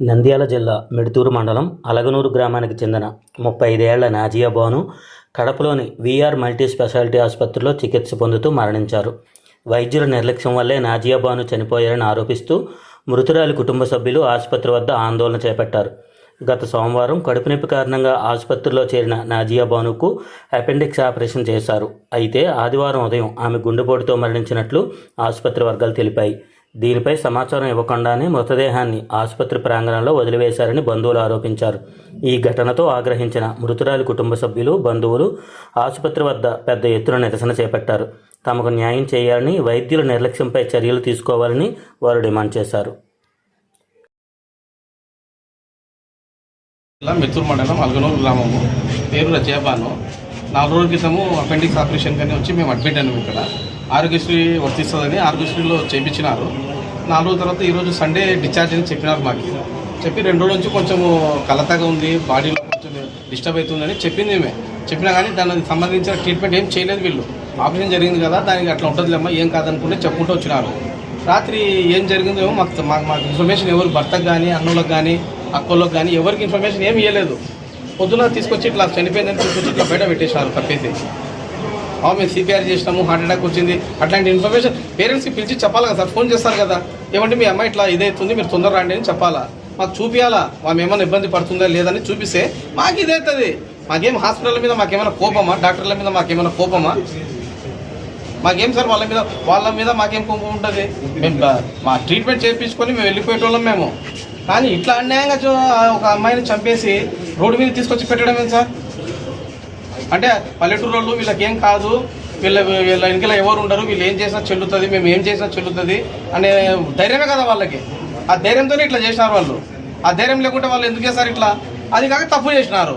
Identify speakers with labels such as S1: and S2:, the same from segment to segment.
S1: నంద్యాల జిల్లా మిడుతూరు మండలం అలగనూరు గ్రామానికి చెందిన ముప్పై ఐదేళ్ళ నాజియా బాను కడపలోని వీఆర్ మల్టీ స్పెషాలిటీ ఆసుపత్రిలో చికిత్స పొందుతూ మరణించారు. వైద్యుల నిర్లక్ష్యం వల్లే నాజియా బాను చనిపోయారని ఆరోపిస్తూ మృతురాలి కుటుంబ సభ్యులు ఆసుపత్రి వద్ద ఆందోళన చేపట్టారు. గత సోమవారం కడుపు నొప్పి కారణంగా ఆసుపత్రిలో చేరిన నాజియా బానుకు అపెండిక్స్ ఆపరేషన్ చేశారు. అయితే ఆదివారం ఉదయం ఆమె గుండెపోటుతో మరణించినట్లు ఆసుపత్రి వర్గాలు తెలిపాయి. దీనిపై సమాచారం ఇవ్వకుండానే మృతదేహాన్ని ఆసుపత్రి ప్రాంగణంలో వదిలివేశారని బంధువులు ఆరోపించారు. ఈ ఘటనతో ఆగ్రహించిన మృతురాలి కుటుంబ సభ్యులు బంధువులు ఆసుపత్రి వద్ద పెద్ద ఎత్తున నిరసన చేపట్టారు. తమకు న్యాయం చేయాలని వైద్యుల నిర్లక్ష్యంపై చర్యలు తీసుకోవాలని వారు డిమాండ్ చేశారు.
S2: మెత్తూరు మండలం అల్గనూరు గ్రామము. పేరు రజయాబాను నాలుగు రోజుల క్రితము అపెండిక్స్ ఆపరేషన్ కానీ వచ్చి మేము అడ్మిట్ అయినాము ఇక్కడ. ఆరోగ్యశ్రీ వర్తిస్తుందని ఆరోగ్యశ్రీలో చేయించినారు. నాలుగు తర్వాత ఈరోజు సండే డిశ్చార్జ్ అని చెప్పినారు మాకు. చెప్పి రెండు రోజుల నుంచి కొంచెం కలతగా ఉంది బాడీలో కొంచెం డిస్టర్బ్ అవుతుందని చెప్పింది మేమే చెప్పినా కానీ దానికి సంబంధించిన ట్రీట్మెంట్ ఏం చేయలేదు వీళ్ళు. ఆపరేషన్ జరిగింది కదా దానికి అట్లా ఉంటుందిలేమ్మా ఏం కాదనుకుంటే చెప్పుకుంటూ వచ్చినారు. రాత్రి ఏం జరిగిందో మాకు మాకు మాకు ఇన్ఫర్మేషన్ ఎవరు భర్తకు కానీ అన్నులకు కానీ అక్కలకు కానీ ఎవరికి ఇన్ఫర్మేషన్ ఏమి ఇవ్వలేదు పొద్దున తీసుకొచ్చి ఇట్లా చనిపోయిందని తీసుకొచ్చి ఇట్లా బయట పెట్టేశారు తప్పేసి. మేము సిపిఆర్ చేసినాము హార్ట్ అటాక్ వచ్చింది. అట్లాంటి ఇన్ఫర్మేషన్ పేరెంట్స్కి పిలిచి చెప్పాలి కదా సార్ ఫోన్ చేస్తారు కదా. ఏమంటే మీ అమ్మాయి ఇట్లా ఇదైతుంది మీరు తొందర రండి అని చెప్పాలా? మాకు చూపించాలా మేము ఏమైనా ఇబ్బంది పడుతుందా లేదని చూపిస్తే మాకు ఇదవుతుంది మాకేం హాస్పిటల్ మీద మాకేమైనా కోపమా? డాక్టర్ల మీద మాకేమైనా కోపమా? మాకేం సార్ వాళ్ళ మీద వాళ్ళ మీద మాకేం కోపం ఉంటుంది? మేము మా ట్రీట్మెంట్ చేయించుకొని మేము వెళ్ళిపోయేటోళ్ళం మేము. కానీ ఇట్లా అన్యాయంగా చూ- ఒక అమ్మాయిని చంపేసి రోడ్డు మీద తీసుకొచ్చి పెట్టడం ఏంటి సార్? అంటే పల్లెటూరు వాళ్ళు వీళ్ళకి ఏం కాదు వీళ్ళ వీళ్ళ వెనకాల ఎవరు ఉండరు వీళ్ళు ఏం చేసినా చెల్లుతుంది మేము ఏం చేసినా చెల్లుతుంది అనే ధైర్యమే కదా వాళ్ళకి. ఆ ధైర్యంతోనే ఇట్లా చేసినారు వాళ్ళు. ఆ ధైర్యం లేకుంటే వాళ్ళు ఎందుకు చేస్తారు ఇట్లా? అది కాక తప్పు చేసినారు.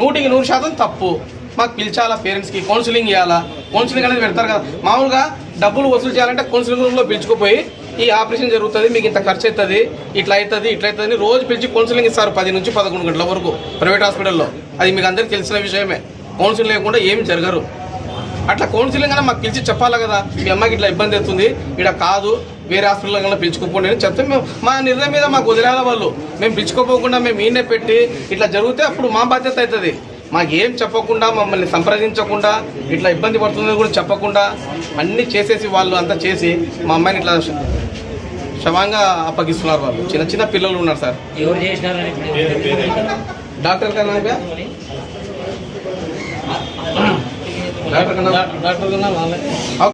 S2: నూటికి నూరు శాతం తప్పు. మాకు పిలిచాలా పేరెంట్స్కి కౌన్సిలింగ్ ఇవ్వాలా కౌన్సిలింగ్ అనేది పెడతారు కదా. మామూలుగా డబ్బులు వసూలు చేయాలంటే కౌన్సిలింగ్ రూమ్లో పిలుచుకుపోయి ఈ ఆపరేషన్ జరుగుతుంది మీకు ఇంత ఖర్చు అవుతుంది ఇట్లా అవుతుంది ఇట్లా అవుతుంది రోజు పిలిచి కౌన్సిలింగ్ ఇస్తారు పది నుంచి పదకొండు గంటల వరకు. ప్రైవేట్ హాస్పిటల్లో అది మీకు అందరికీ తెలిసిన విషయమే. కౌన్సిలింగ్ లేకుండా ఏమి జరగరు. అట్లా కౌన్సిలింగ్ అయినా మాకు పిలిచి చెప్పాలి కదా? మీ అమ్మాయికి ఇట్లా ఇబ్బంది అవుతుంది. ఇక్కడ కాదు వేరే హాస్పిటల్ కన్నా పిలుచుకోపోండి అని చెప్తే మేము మా నిర్ణయం మీద మాకు వదిలేయాలి వాళ్ళు. మేము పిలుచుకోపోకుండా మేము ఈయనే పెట్టి ఇట్లా జరిగితే అప్పుడు మా బాధ్యత అవుతుంది. మాకు ఏం చెప్పకుండా మమ్మల్ని సంప్రదించకుండా ఇట్లా ఇబ్బంది పడుతుందని కూడా చెప్పకుండా అన్నీ చేసేసి వాళ్ళు అంతా చేసి మా అమ్మాయిని ఇట్లా శవంగా అప్పగిస్తున్నారు వాళ్ళు. చిన్న చిన్న పిల్లలు ఉన్నారు సార్. డాక్టర్ కన్నా డాక్టర్ కన్నా డాక్టర్ కన్నా వాళ్ళే